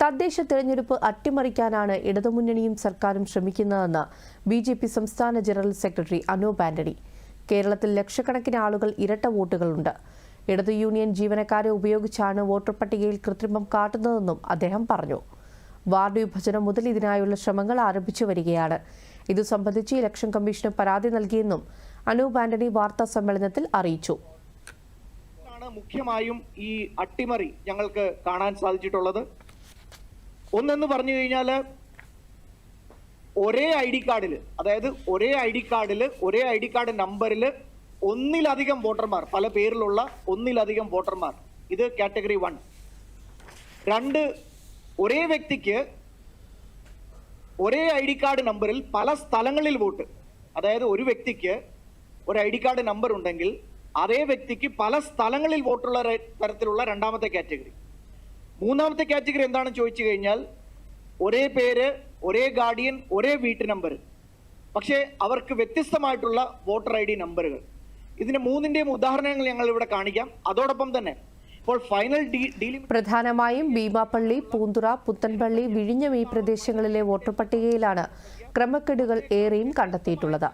തദ്ദേശ തെരഞ്ഞെടുപ്പ് അട്ടിമറിക്കാനാണ് ഇടതുമുന്നണിയും സർക്കാരും ശ്രമിക്കുന്നതെന്ന് ബി ജെ പി സംസ്ഥാന ജനറൽ സെക്രട്ടറി അനൂപ് ആന്റണി. കേരളത്തിൽ ലക്ഷക്കണക്കിന് ആളുകൾ ഇരട്ട വോട്ടുകളുണ്ട്. ഇടതു യൂണിയൻ ജീവനക്കാരെ ഉപയോഗിച്ചാണ് വോട്ടർ പട്ടികയിൽ കൃത്രിമം കാട്ടുന്നതെന്നും അദ്ദേഹം പറഞ്ഞു. വാർഡ് വിഭജനം മുതൽ ഇതിനായുള്ള ശ്രമങ്ങൾ ആരംഭിച്ചു വരികയാണ്. ഇതു സംബന്ധിച്ച് ഇലക്ഷൻ കമ്മീഷന് പരാതി നൽകിയെന്നും അനൂപ് ആന്റണി വാർത്താ സമ്മേളനത്തിൽ അറിയിച്ചു. മുഖ്യമായും ഈ അട്ടിമറി ഞങ്ങൾക്ക് കാണാൻ സാധിച്ചിട്ടുള്ളത്. ഒന്നെന്ന് പറഞ്ഞു കഴിഞ്ഞാൽ ഒരേ ഐ ഡി കാർഡിൽ അതായത് ഒരേ ഐ ഡി കാർഡിൽ ഒരേ ഐ ഡി കാർഡ് നമ്പറിൽ ഒന്നിലധികം വോട്ടർമാർ പല പേരിലുള്ള ഒന്നിലധികം വോട്ടർമാർ. ഇത് കാറ്റഗറി വൺ. രണ്ട് ഒരേ വ്യക്തിക്ക് ഒരേ ഐ ഡി കാർഡ് നമ്പറിൽ പല സ്ഥലങ്ങളിൽ വോട്ട്. അതായത് ഒരു വ്യക്തിക്ക് ഒരു ഐ ഡി കാർഡ് നമ്പർ ഉണ്ടെങ്കിൽ അതേ വ്യക്തിക്ക് പല സ്ഥലങ്ങളിൽ വോട്ടുള്ള തരത്തിലുള്ള രണ്ടാമത്തെ കാറ്റഗറി. മൂന്നാമത്തെ കാറ്റഗറി എന്താണെന്ന് ചോദിച്ചു കഴിഞ്ഞാൽ ഒരേ പേര് ഒരേ ഗാർഡിയൻ ഒരേ വീട്ടു നമ്പർ. പക്ഷേ അവർക്ക് വ്യത്യസ്തമായിട്ടുള്ള വോട്ടർ ഐ ഡി നമ്പറുകൾ. ഇതിന് മൂന്നിന്റെയും ഉദാഹരണങ്ങൾ ഞങ്ങൾ ഇവിടെ കാണിക്കാം. അതോടൊപ്പം തന്നെ പ്രധാനമായും ഭീമാപ്പള്ളി പൂന്തുറ പുത്തൻപള്ളി വിഴിഞ്ഞം ഈ പ്രദേശങ്ങളിലെ വോട്ടർ പട്ടികയിലാണ് ക്രമക്കേടുകൾ ഏറെയും കണ്ടെത്തിയിട്ടുള്ളത്.